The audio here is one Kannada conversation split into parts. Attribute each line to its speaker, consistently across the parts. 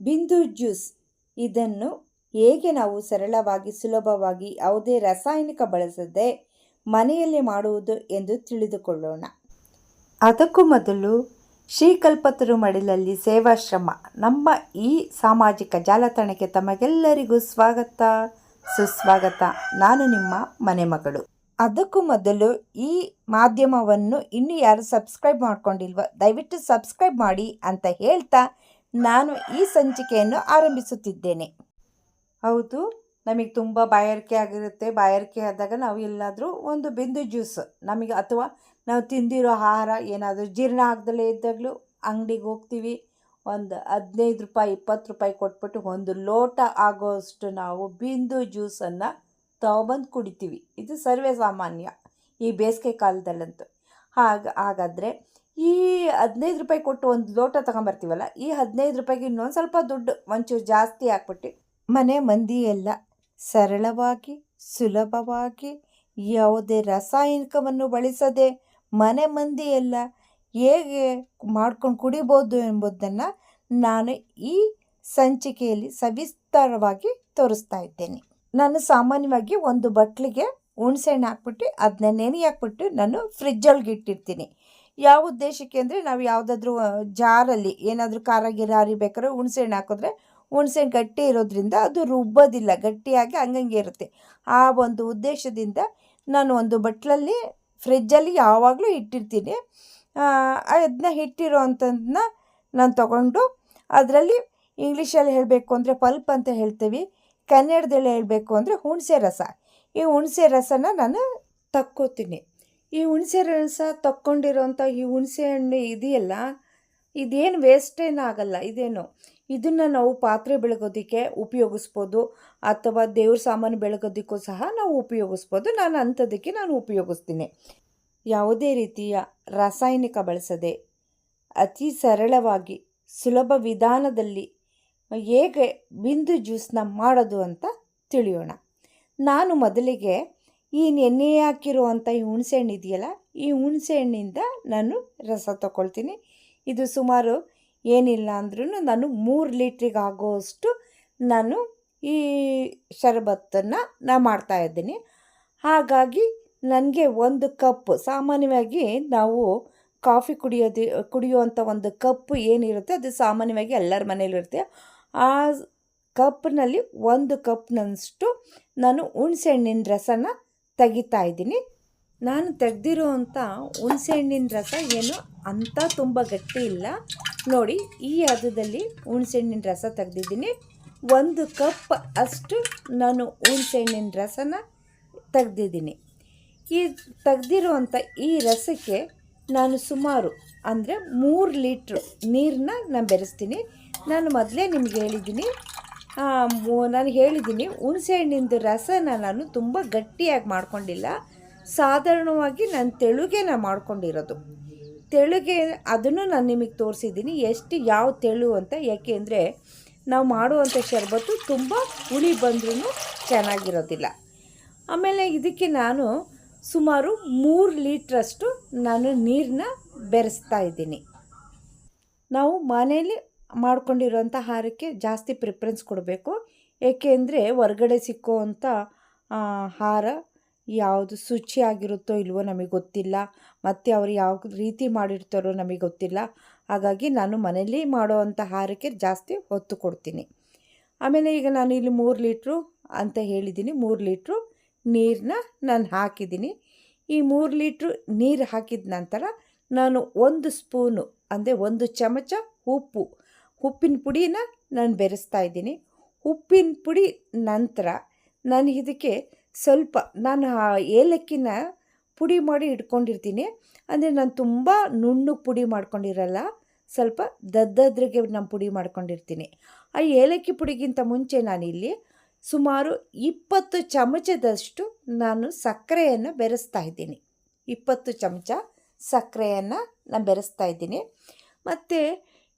Speaker 1: ಬಿಂದು ಜ್ಯೂಸ್. ಇದನ್ನು ಹೇಗೆ ನಾವು ಸರಳವಾಗಿ ಸುಲಭವಾಗಿ ಯಾವುದೇ ರಾಸಾಯನಿಕ ಬಳಸದೆ ಮನೆಯಲ್ಲಿ ಮಾಡುವುದು ಎಂದು ತಿಳಿದುಕೊಳ್ಳೋಣ. ಅದಕ್ಕೂ ಮೊದಲು ಶ್ರೀಕಲ್ಪತರು ಮಡಿಲಲ್ಲಿ ಸೇವಾಶ್ರಮ ನಮ್ಮ ಈ ಸಾಮಾಜಿಕ ಜಾಲತಾಣಕ್ಕೆ ತಮಗೆಲ್ಲರಿಗೂ ಸ್ವಾಗತ. ಸುಸ್ವಾಗತ. ನಾನು ನಿಮ್ಮ ಮನೆ ಮಗಳು. ಅದಕ್ಕೂ ಮೊದಲು ಈ ಮಾಧ್ಯಮವನ್ನು ಇನ್ನೂ ಯಾರು ಸಬ್ಸ್ಕ್ರೈಬ್ ಮಾಡ್ಕೊಂಡಿಲ್ವ ದಯವಿಟ್ಟು ಸಬ್ಸ್ಕ್ರೈಬ್ ಮಾಡಿ ಅಂತ ಹೇಳ್ತಾ ನಾನು ಈ ಸಂಚಿಕೆಯನ್ನು ಆರಂಭಿಸುತ್ತಿದ್ದೇನೆ. ಹೌದು, ನಮಗೆ ತುಂಬ ಬಾಯಾರಿಕೆ ಆಗಿರುತ್ತೆ. ಬಾಯಾರಿಕೆ ಆದಾಗ ನಾವು ಎಲ್ಲಾದರೂ ಒಂದು ಬಿಂದು ಜ್ಯೂಸ್, ನಮಗೆ ಅಥವಾ ನಾವು ತಿಂದಿರೋ ಆಹಾರ, ಏನಾದರೂ ಜೀರ್ಣ ಆಗದಲ್ಲೇ ಇದ್ದಾಗಲೂ ಅಂಗಡಿಗೆ ಹೋಗ್ತೀವಿ. ಒಂದು ಹದಿನೈದು ರೂಪಾಯಿ, ಇಪ್ಪತ್ತು ರೂಪಾಯಿ ಕೊಟ್ಬಿಟ್ಟು ಒಂದು ಲೋಟ ಆಗೋಷ್ಟು ನಾವು ಬಿಂದು ಜ್ಯೂಸನ್ನು ತಗೊಬಂದು ಕುಡಿತೀವಿ. ಇದು ಸರ್ವೇ ಸಾಮಾನ್ಯ ಈ ಬೇಸಿಗೆ ಕಾಲದಲ್ಲಂತೂ. ಹಾಗ, ಹಾಗಾದರೆ ಈ ಹದಿನೈದು ರೂಪಾಯಿ ಕೊಟ್ಟು ಒಂದು ಲೋಟ ತಗೊಂಬರ್ತೀವಲ್ಲ, ಈ ಹದಿನೈದು ರೂಪಾಯಿಗೆ ಇನ್ನೊಂದು ಸ್ವಲ್ಪ ದುಡ್ಡು ಒಂಚೂರು ಜಾಸ್ತಿ ಹಾಕ್ಬಿಟ್ಟು ಮನೆ ಮಂದಿ ಎಲ್ಲ ಸರಳವಾಗಿ, ಸುಲಭವಾಗಿ ಯಾವುದೇ ರಾಸಾಯನಿಕವನ್ನು ಬಳಸದೆ ಮನೆ ಮಂದಿ ಎಲ್ಲ ಹೇಗೆ ಮಾಡ್ಕೊಂಡು ಕುಡಿಬೋದು ಎಂಬುದನ್ನು ನಾನು ಈ ಸಂಚಿಕೆಯಲ್ಲಿ ಸವಿಸ್ತಾರವಾಗಿ ತೋರಿಸ್ತಾ ಇದ್ದೇನೆ. ನಾನು ಸಾಮಾನ್ಯವಾಗಿ ಒಂದು ಬಟ್ಲಿಗೆ ಹುಣಸೆಹಣ್ಣು ಹಾಕ್ಬಿಟ್ಟು ಅದನ್ನ ನೆನೆ ಹಾಕ್ಬಿಟ್ಟು ನಾನು ಫ್ರಿಜ್ಜೊಳಗೆ ಇಟ್ಟಿರ್ತೀನಿ. ಯಾವ ಉದ್ದೇಶಕ್ಕೆ ಅಂದರೆ ನಾವು ಯಾವುದಾದ್ರೂ ಜಾರಲ್ಲಿ ಏನಾದರೂ ಖಾರ ಗಿರ ಹರಿಬೇಕಾದ್ರೆ ಹುಣಸೆಹಣ್ಣು ಹಾಕಿದ್ರೆ ಹುಣಸೆಹಣ್ಣು ಗಟ್ಟಿ ಇರೋದ್ರಿಂದ ಅದು ರುಬ್ಬೋದಿಲ್ಲ, ಗಟ್ಟಿಯಾಗಿ ಹಂಗಂಗೆ ಇರುತ್ತೆ. ಆ ಒಂದು ಉದ್ದೇಶದಿಂದ ನಾನು ಒಂದು ಬಟ್ಲಲ್ಲಿ ಫ್ರಿಜ್ಜಲ್ಲಿ ಯಾವಾಗಲೂ ಇಟ್ಟಿರ್ತೀನಿ. ಅದನ್ನ ಇಟ್ಟಿರೋ ಅಂಥದ್ದನ್ನ ನಾನು ತಗೊಂಡು ಅದರಲ್ಲಿ ಇಂಗ್ಲೀಷಲ್ಲಿ ಹೇಳಬೇಕು ಅಂದರೆ ಪಲ್ಪ್ ಅಂತ ಹೇಳ್ತೀವಿ, ಕನ್ನಡದಲ್ಲಿ ಹೇಳಬೇಕು ಅಂದರೆ ಹುಣಸೆ ರಸ. ಈ ಹುಣಸೆ ರಸನ ನಾನು ತಕ್ಕೋತೀನಿ. ಈ ಹುಣಸೆ ರಸ ತಕ್ಕೊಂಡಿರೋಂಥ ಈ ಹುಣಸೆ ಹಣ್ಣು ಇದೆಯಲ್ಲ, ಇದೇನು ವೇಸ್ಟೇನು ಆಗಲ್ಲ, ಇದೇನು? ಇದನ್ನು ನಾವು ಪಾತ್ರೆ ಬೆಳಗೋದಕ್ಕೆ ಉಪಯೋಗಿಸ್ಬೋದು, ಅಥವಾ ದೇವ್ರ ಸಾಮಾನು ಬೆಳಗೋದಕ್ಕೂ ಸಹ ನಾವು ಉಪಯೋಗಿಸ್ಬೋದು. ನಾನು ಅಂಥದಕ್ಕೆ ನಾನು ಉಪಯೋಗಿಸ್ತೀನಿ. ಯಾವುದೇ ರೀತಿಯ ರಾಸಾಯನಿಕ ಬಳಸದೆ, ಅತಿ ಸರಳವಾಗಿ, ಸುಲಭ ವಿಧಾನದಲ್ಲಿ ಹೇಗೆ ಬಿಂದು ಜ್ಯೂಸನ್ನ ಮಾಡೋದು ಅಂತ ತಿಳಿಯೋಣ. ನಾನು ಮೊದಲಿಗೆ ಈ ನೆನೆ ಹಾಕಿರುವಂಥ ಈ ಹುಣಸೆಹಣ್ಣು ಇದೆಯಲ್ಲ, ಈ ಹುಣಸೆಹಣ್ಣಿಂದ ನಾನು ರಸ ತಗೊಳ್ತೀನಿ. ಇದು ಸುಮಾರು ಏನಿಲ್ಲ ಅಂದ್ರೂ ನಾನು ಮೂರು ಲೀಟ್ರಿಗೆ ಆಗೋಷ್ಟು ನಾನು ಈ ಶರಬತ್ತನ್ನು ನಾನು ಮಾಡ್ತಾಯಿದ್ದೀನಿ ಹಾಗಾಗಿ ನನಗೆ ಒಂದು ಕಪ್, ಸಾಮಾನ್ಯವಾಗಿ ನಾವು ಕಾಫಿ ಕುಡಿಯೋದು ಕುಡಿಯುವಂಥ ಒಂದು ಕಪ್ ಏನಿರುತ್ತೆ ಅದು ಸಾಮಾನ್ಯವಾಗಿ ಎಲ್ಲರ ಮನೇಲಿರುತ್ತೆ ಆ ಕಪ್ನಲ್ಲಿ ಒಂದು ಕಪ್ನಷ್ಟು ನಾನು ಹುಣಸೆಹಣ್ಣಿನ ರಸನ ತೆಗಿತಾ ಇದ್ದೀನಿ. ನಾನು ತೆಗೆದಿರುವಂಥ ಹುಣಸೆಹಣ್ಣಿನ ರಸ ಏನು ಅಂಥ ತುಂಬ ಗಟ್ಟಿ ಇಲ್ಲ. ನೋಡಿ, ಈ ಹದದಲ್ಲಿ ಹುಣಸೆಹಣ್ಣಿನ ರಸ ತೆಗೆದಿದ್ದೀನಿ. ಒಂದು ಕಪ್ ಅಷ್ಟು ನಾನು ಹುಣಸೆಹಣ್ಣಿನ ರಸನ ತೆಗೆದಿದ್ದೀನಿ. ಈ ತೆಗೆದಿರುವಂಥ ಈ ರಸಕ್ಕೆ ನಾನು ಸುಮಾರು ಅಂದರೆ ಮೂರು ಲೀಟ್ರ್ ನೀರನ್ನ ನಾನು ಬೆರೆಸ್ತೀನಿ. ನಾನು ಮೊದಲೇ ನಿಮ್ಗೆ ಹೇಳಿದ್ದೀನಿ ನಾನು ಹೇಳಿದ್ದೀನಿ ಹುಣಸೆಹಣ್ಣಿಂದು ರಸನ ನಾನು ತುಂಬ ಗಟ್ಟಿಯಾಗಿ ಮಾಡ್ಕೊಂಡಿಲ್ಲ. ಸಾಧಾರಣವಾಗಿ ನಾನು ತೆಳುಗೆ ನಾನು ಮಾಡ್ಕೊಂಡಿರೋದು. ತೆಳುಗೆ, ಅದನ್ನು ನಾನು ನಿಮಗೆ ತೋರಿಸಿದ್ದೀನಿ, ಎಷ್ಟು ಯಾವ ತೆಳು ಅಂತ ಯಾಕೆಂದರೆ ನಾವು ಮಾಡುವಂಥ ಶರ್ಬತ್ತು ತುಂಬ ಹುಳಿ ಬಂದ್ರೂ ಚೆನ್ನಾಗಿರೋದಿಲ್ಲ. ಆಮೇಲೆ ಇದಕ್ಕೆ ನಾನು ಸುಮಾರು ಮೂರು ಲೀಟ್ರಷ್ಟು ನಾನು ನೀರನ್ನ ಬೆರೆಸ್ತಾ ಇದ್ದೀನಿ. ನಾವು ಮನೆಯಲ್ಲಿ ಮಾಡ್ಕೊಂಡಿರೋಂಥ ಆಹಾರಕ್ಕೆ ಜಾಸ್ತಿ ಪ್ರಿಫರೆನ್ಸ್ ಕೊಡಬೇಕು. ಏಕೆಂದರೆ ಹೊರಗಡೆ ಸಿಕ್ಕುವಂಥ ಆಹಾರ ಯಾವುದು ಶುಚಿಯಾಗಿರುತ್ತೋ ಇಲ್ವೋ ನಮಗೆ ಗೊತ್ತಿಲ್ಲ. ಮತ್ತು ಅವರು ಯಾವ ರೀತಿ ಮಾಡಿರ್ತಾರೋ ನಮಗೆ ಗೊತ್ತಿಲ್ಲ. ಹಾಗಾಗಿ ನಾನು ಮನೇಲಿ ಮಾಡೋವಂಥ ಆಹಾರಕ್ಕೆ ಜಾಸ್ತಿ ಒತ್ತು ಕೊಡ್ತೀನಿ. ಆಮೇಲೆ ಈಗ ನಾನು ಇಲ್ಲಿ ಮೂರು ಲೀಟ್ರು ಅಂತ ಹೇಳಿದ್ದೀನಿ ಮೂರು ಲೀಟ್ರು ನೀರನ್ನ ನಾನು ಹಾಕಿದ್ದೀನಿ ಈ ಮೂರು ಲೀಟ್ರು ನೀರು ಹಾಕಿದ ನಂತರ ನಾನು ಒಂದು ಸ್ಪೂನು, ಅಂದರೆ ಒಂದು ಚಮಚ ಉಪ್ಪು ಉಪ್ಪಿನ ಪುಡಿನ ನಾನು ಬೆರೆಸ್ತಾ ಇದ್ದೀನಿ. ಉಪ್ಪಿನ ಪುಡಿ ನಂತರ ನಾನು ಇದಕ್ಕೆ ಸ್ವಲ್ಪ ನಾನು ಆ ಏಲಕ್ಕಿನ ಪುಡಿ ಮಾಡಿ ಇಟ್ಕೊಂಡಿರ್ತೀನಿ. ಅಂದರೆ ನಾನು ತುಂಬ ನುಣ್ಣು ಪುಡಿ ಮಾಡ್ಕೊಂಡಿರಲ್ಲ, ಸ್ವಲ್ಪ ದದ್ದದ್ರಿಗೆ ನಾನು ಪುಡಿ ಮಾಡ್ಕೊಂಡಿರ್ತೀನಿ. ಆ ಏಲಕ್ಕಿ ಪುಡಿಗಿಂತ ಮುಂಚೆ ನಾನಿಲ್ಲಿ ಸುಮಾರು ಇಪ್ಪತ್ತು ಚಮಚದಷ್ಟು ನಾನು ಸಕ್ಕರೆಯನ್ನು ಬೆರೆಸ್ತಾ ಇದ್ದೀನಿ. ಇಪ್ಪತ್ತು ಚಮಚ ಸಕ್ಕರೆಯನ್ನು ನಾನು ಬೆರೆಸ್ತಾ ಇದ್ದೀನಿ. ಮತ್ತು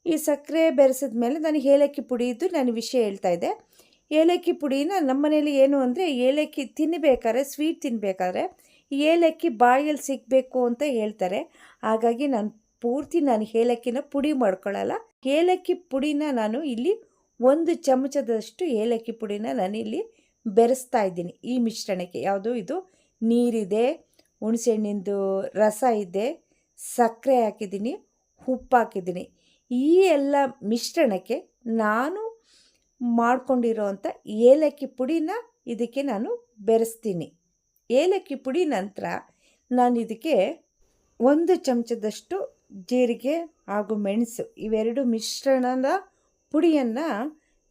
Speaker 1: ಈ ಸಕ್ಕರೆ ಬೆರೆಸಿದ ಮೇಲೆ ನಾನು ಏಲಕ್ಕಿ ಪುಡಿದು ನಾನು ವಿಷಯ ಹೇಳ್ತಾ ಇದ್ದೆ. ಏಲಕ್ಕಿ ಪುಡಿನ ನಮ್ಮ ಮನೇಲಿ ಏನು ಅಂದರೆ ಏಲಕ್ಕಿ ತಿನ್ನಬೇಕಾದ್ರೆ ಸ್ವೀಟ್ ತಿನ್ನಬೇಕಾದ್ರೆ ಏಲಕ್ಕಿ ಬಾಯಲ್ಲಿ ಸಿಗಬೇಕು ಅಂತ ಹೇಳ್ತಾರೆ. ಹಾಗಾಗಿ ನಾನು ಪೂರ್ತಿ ನಾನು ಏಲಕ್ಕಿನ ಪುಡಿ ಮಾಡ್ಕೊಳ್ಳಲ್ಲ. ಏಲಕ್ಕಿ ಪುಡಿನ ನಾನು ಇಲ್ಲಿ ಒಂದು ಚಮಚದಷ್ಟು ಏಲಕ್ಕಿ ಪುಡಿನ ನಾನು ಇಲ್ಲಿ ಬೆರೆಸ್ತಾ ಇದ್ದೀನಿ. ಈ ಮಿಶ್ರಣಕ್ಕೆ ಯಾವುದು ಇದು? ನೀರಿದೆ, ಹುಣಸೆಹಣ್ಣಿಂದು ರಸ ಇದೆ, ಸಕ್ಕರೆ ಹಾಕಿದ್ದೀನಿ, ಉಪ್ಪು ಹಾಕಿದ್ದೀನಿ. ಈ ಎಲ್ಲ ಮಿಶ್ರಣಕ್ಕೆ ನಾನು ಮಾಡಿಕೊಂಡಿರೋವಂಥ ಏಲಕ್ಕಿ ಪುಡಿನ ಇದಕ್ಕೆ ನಾನು ಬೆರೆಸ್ತೀನಿ. ಏಲಕ್ಕಿ ಪುಡಿ ನಂತರ ನಾನು ಇದಕ್ಕೆ ಒಂದು ಚಮಚದಷ್ಟು ಜೀರಿಗೆ ಹಾಗೂ ಮೆಣಸು ಇವೆರಡು ಮಿಶ್ರಣದ ಪುಡಿಯನ್ನು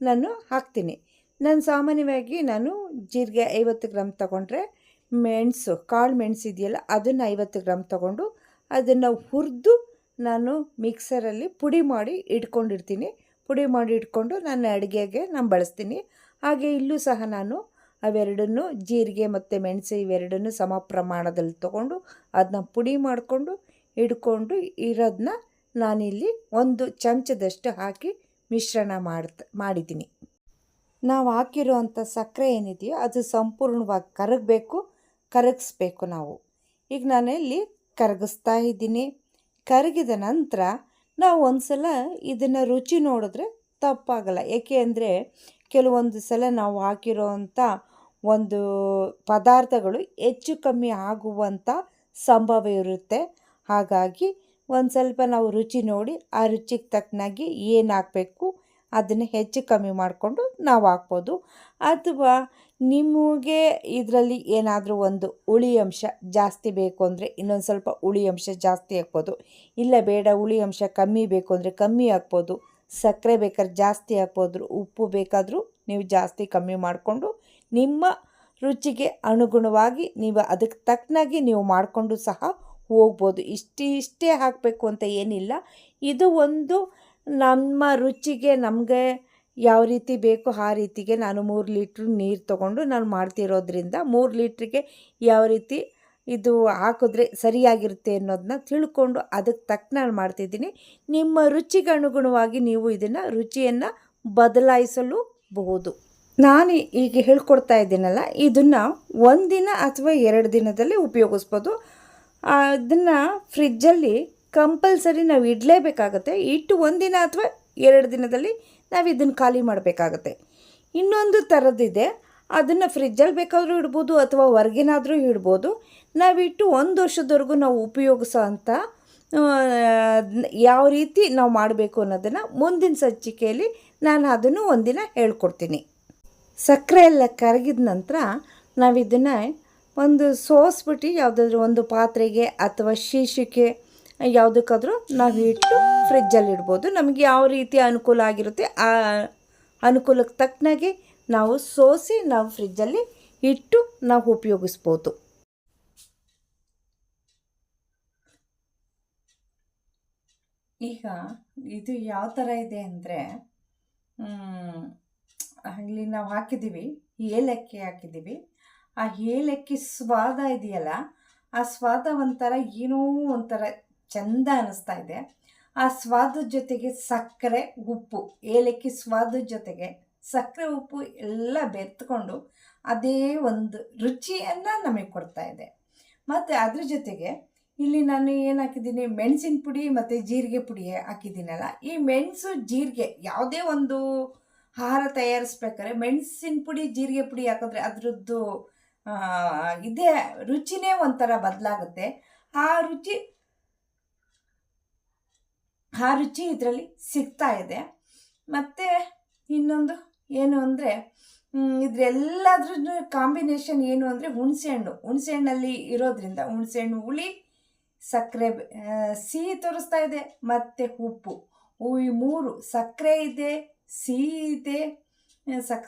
Speaker 1: ನಾನು ಹಾಕ್ತೀನಿ. ನಾನು ಸಾಮಾನ್ಯವಾಗಿ ನಾನು ಜೀರಿಗೆ ಐವತ್ತು ಗ್ರಾಮ್ ತಗೊಂಡ್ರೆ ಮೆಣಸು, ಕಾಳು ಮೆಣಸು ಇದೆಯಲ್ಲ ಅದನ್ನು ಐವತ್ತು ಗ್ರಾಮ್ ತಗೊಂಡು ಅದನ್ನು ಹುರಿದು ನಾನು ಮಿಕ್ಸರಲ್ಲಿ ಪುಡಿ ಮಾಡಿ ಇಟ್ಕೊಂಡಿರ್ತೀನಿ. ಪುಡಿ ಮಾಡಿ ಇಟ್ಕೊಂಡು ನಾನು ಅಡುಗೆಗೆ ನಾನು ಬಳಸ್ತೀನಿ. ಹಾಗೆ ಇಲ್ಲೂ ಸಹ ನಾನು ಅವೆರಡನ್ನು ಜೀರಿಗೆ ಮತ್ತು ಮೆಣಸು ಇವೆರಡನ್ನು ಸಮ ಪ್ರಮಾಣದಲ್ಲಿ ತೊಗೊಂಡು ಅದನ್ನ ಪುಡಿ ಮಾಡಿಕೊಂಡು ಇಟ್ಕೊಂಡು ಇರೋದನ್ನ ನಾನಿಲ್ಲಿ ಒಂದು ಚಮಚದಷ್ಟು ಹಾಕಿ ಮಿಶ್ರಣ ಮಾಡ್ತ ಮಾಡಿದ್ದೀನಿ. ನಾವು ಹಾಕಿರೋವಂಥ ಸಕ್ಕರೆ ಏನಿದೆಯೋ ಅದು ಸಂಪೂರ್ಣವಾಗಿ ಕರಗಬೇಕು, ಕರಗಿಸ್ಬೇಕು ನಾವು. ಈಗ ನಾನಿಲ್ಲಿ ಕರಗಿಸ್ತಾ ಇದ್ದೀನಿ. ಕರಗಿದ ನಂತರ ನಾವು ಒಂದು ಸಲ ಇದನ್ನು ರುಚಿ ನೋಡಿದ್ರೆ ತಪ್ಪಾಗಲ್ಲ. ಏಕೆ ಅಂದರೆ ಕೆಲವೊಂದು ಸಲ ನಾವು ಹಾಕಿರೋವಂಥ ಒಂದು ಪದಾರ್ಥಗಳು ಹೆಚ್ಚು ಕಮ್ಮಿ ಆಗುವಂಥ ಸಂಭವ ಇರುತ್ತೆ. ಹಾಗಾಗಿ ಒಂದು ಸ್ವಲ್ಪ ನಾವು ರುಚಿ ನೋಡಿ ಆ ರುಚಿಗೆ ತಕ್ಕನಾಗಿ ಏನು ಹಾಕಬೇಕು, ಅದನ್ನು ಹೆಚ್ಚು ಕಮ್ಮಿ ಮಾಡಿಕೊಂಡು ನಾವು ಹಾಕ್ಬೋದು. ಅಥವಾ ನಿಮಗೆ ಇದರಲ್ಲಿ ಏನಾದರೂ ಒಂದು ಹುಳಿ ಅಂಶ ಜಾಸ್ತಿ ಬೇಕು ಅಂದರೆ ಇನ್ನೊಂದು ಸ್ವಲ್ಪ ಹುಳಿ ಅಂಶ ಜಾಸ್ತಿ ಹಾಕ್ಬೋದು. ಇಲ್ಲ ಬೇಡ, ಹುಳಿ ಅಂಶ ಕಮ್ಮಿ ಬೇಕು ಅಂದರೆ ಕಮ್ಮಿ ಹಾಕ್ಬೋದು. ಸಕ್ಕರೆ ಬೇಕಾದ್ರೆ ಜಾಸ್ತಿ ಹಾಕ್ಬೋದ್ರು, ಉಪ್ಪು ಬೇಕಾದರೂ ನೀವು ಜಾಸ್ತಿ ಕಮ್ಮಿ ಮಾಡಿಕೊಂಡು ನಿಮ್ಮ ರುಚಿಗೆ ಅನುಗುಣವಾಗಿ ನೀವು ಅದಕ್ಕೆ ತಕ್ಕನಾಗಿ ನೀವು ಮಾಡಿಕೊಂಡು ಸಹ ಹೋಗ್ಬೋದು. ಇಷ್ಟು, ಇಷ್ಟೇ ಹಾಕಬೇಕು ಅಂತ ಏನಿಲ್ಲ. ಇದು ಒಂದು ನಮ್ಮ ರುಚಿಗೆ ನಮಗೆ ಯಾವ ರೀತಿ ಬೇಕು ಆ ರೀತಿಗೆ ನಾನು ಮೂರು ಲೀಟ್ರ್ ನೀರು ತೊಗೊಂಡು ನಾನು ಮಾಡ್ತಿರೋದ್ರಿಂದ ಮೂರು ಲೀಟ್ರಿಗೆ ಯಾವ ರೀತಿ ಇದು ಹಾಕಿದ್ರೆ ಸರಿಯಾಗಿರುತ್ತೆ ಅನ್ನೋದನ್ನ ತಿಳ್ಕೊಂಡು ಅದಕ್ಕೆ ತಕ್ಕ ನಾನು ಮಾಡ್ತಿದ್ದೀನಿ. ನಿಮ್ಮ ರುಚಿಗೆ ಅನುಗುಣವಾಗಿ ನೀವು ಇದನ್ನು ರುಚಿಯನ್ನು ಬದಲಾಯಿಸಲು ಬಹುದು ನಾನು ಈಗ ಹೇಳ್ಕೊಡ್ತಾ ಇದ್ದೀನಲ್ಲ, ಇದನ್ನು ಒಂದಿನ ಅಥವಾ ಎರಡು ದಿನದಲ್ಲಿ ಉಪಯೋಗಿಸ್ಬೋದು. ಅದನ್ನು ಫ್ರಿಜ್ಜಲ್ಲಿ ಕಂಪಲ್ಸರಿ ನಾವು ಇಡಲೇಬೇಕಾಗತ್ತೆ. ಇಟ್ಟು ಒಂದಿನ ಅಥವಾ ಎರಡು ದಿನದಲ್ಲಿ ನಾವು ಇದನ್ನು ಖಾಲಿ ಮಾಡಬೇಕಾಗತ್ತೆ. ಇನ್ನೊಂದು ಥರದ್ದಿದೆ ಅದನ್ನು ಫ್ರಿಜ್ಜಲ್ಲಿ ಬೇಕಾದರೂ ಇಡ್ಬೋದು ಅಥವಾ ಹೊರಗೇನಾದರೂ ಇಡ್ಬೋದು. ನಾವಿಟ್ಟು ಒಂದು ವರ್ಷದವರೆಗೂ ನಾವು ಉಪಯೋಗಿಸೋ ಅಂಥ ಯಾವ ರೀತಿ ನಾವು ಮಾಡಬೇಕು ಅನ್ನೋದನ್ನು ಮುಂದಿನ ಸಂಚಿಕೆಯಲ್ಲಿ ನಾನು ಅದನ್ನು ಒಂದಿನ ಹೇಳ್ಕೊಡ್ತೀನಿ. ಸಕ್ಕರೆ ಎಲ್ಲ ಕರಗಿದ ನಂತರ ನಾವಿದನ್ನು ಒಂದು ಸೋಸ್ಬಿಟ್ಟು ಯಾವುದಾದ್ರೂ ಒಂದು ಪಾತ್ರೆಗೆ ಅಥವಾ ಶೀಶಕ್ಕೆ ಯಾವುದಕ್ಕಾದ್ರೂ ನಾವು ಇಟ್ಟು ಫ್ರಿಜ್ಜಲ್ಲಿ ಇಡ್ಬೋದು. ನಮಗೆ ಯಾವ ರೀತಿ ಅನುಕೂಲ ಆಗಿರುತ್ತೆ ಆ ಅನುಕೂಲಕ್ಕೆ ತಕ್ಕನಾಗೆ ನಾವು ಸೋಸಿ ನಾವು ಫ್ರಿಜ್ಜಲ್ಲಿ ಇಟ್ಟು ನಾವು ಉಪಯೋಗಿಸ್ಬೋದು. ಈಗ ಇದು ಯಾವ ಥರ ಇದೆ ಅಂದರೆ ಅಲ್ಲಿ ನಾವು ಹಾಕಿದ್ದೀವಿ, ಏಲಕ್ಕಿ ಹಾಕಿದ್ದೀವಿ. ಆ ಏಲಕ್ಕಿ ಸ್ವಾದ ಇದೆಯಲ್ಲ, ಆ ಸ್ವಾದ ಒಂಥರ ಏನೋ ಒಂಥರ ಚೆಂದ ಅನ್ನಿಸ್ತಾ ಇದೆ. ಆ ಸ್ವಾದದ ಜೊತೆಗೆ ಸಕ್ಕರೆ, ಉಪ್ಪು, ಏಲಕ್ಕಿ ಸ್ವಾದ ಜೊತೆಗೆ ಸಕ್ಕರೆ, ಉಪ್ಪು ಎಲ್ಲ ಬೆರೆತ್ಕೊಂಡು ಅದೇ ಒಂದು ರುಚಿಯನ್ನು ನಮಗೆ ಕೊಡ್ತಾ ಇದೆ. ಮತ್ತು ಅದ್ರ ಜೊತೆಗೆ ಇಲ್ಲಿ ನಾನು ಏನು ಹಾಕಿದ್ದೀನಿ? ಮೆಣಸಿನ ಪುಡಿ ಮತ್ತು ಜೀರಿಗೆ ಪುಡಿ ಹಾಕಿದ್ದೀನಲ್ಲ. ಈ ಮೆಣಸು, ಜೀರಿಗೆ ಯಾವುದೇ ಒಂದು ಆಹಾರ ತಯಾರಿಸ್ಬೇಕಾದ್ರೆ ಮೆಣಸಿನ ಪುಡಿ, ಜೀರಿಗೆ ಪುಡಿ ಹಾಕಿದ್ರೆ ಅದರದ್ದು ಇದೇ ರುಚಿನೇ ಒಂಥರ ಬದಲಾಗುತ್ತೆ. ಆ ರುಚಿ ಆ ರುಚಿ ಇದರಲ್ಲಿ ಸಿಗ್ತಾ ಇದೆ. ಮತ್ತು ಇನ್ನೊಂದು ಏನು ಅಂದರೆ ಇದರೆಲ್ಲದ್ರೂ ಕಾಂಬಿನೇಷನ್ ಏನು ಅಂದರೆ ಹುಣಸೆಹಣ್ಣು. ಹುಣಸೆಹಣ್ಣಲ್ಲಿ ಇರೋದ್ರಿಂದ ಹುಣಸೆಹಣ್ಣು ಹುಳಿ, ಸಕ್ಕರೆ ಸಿಹಿ ತೋರಿಸ್ತಾ ಇದೆ, ಮತ್ತು ಉಪ್ಪು. ಈ ಮೂರು ಸಕ್ಕರೆ ಇದೆ, ಸಿಹಿ ಇದೆ ಸಕ್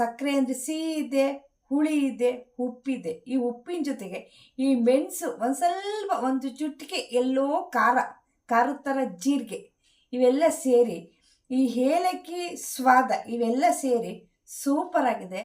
Speaker 1: ಸಕ್ಕರೆ ಅಂದರೆ ಸಿಹಿ ಇದೆ, ಹುಳಿ ಇದೆ, ಉಪ್ಪಿದೆ. ಈ ಉಪ್ಪಿನ ಜೊತೆಗೆ ಈ ಮೆಣಸು ಒಂದು ಸ್ವಲ್ಪ, ಒಂದು ಚುಟ್ಟಿಗೆ ಎಲ್ಲೋ ಖಾರ ಖಾರದ ಥರ ಜೀರಿಗೆ ಇವೆಲ್ಲ ಸೇರಿ ಈ ಏಲಕ್ಕಿ ಸ್ವಾದ ಇವೆಲ್ಲ ಸೇರಿ ಸೂಪರ್ ಆಗಿದೆ.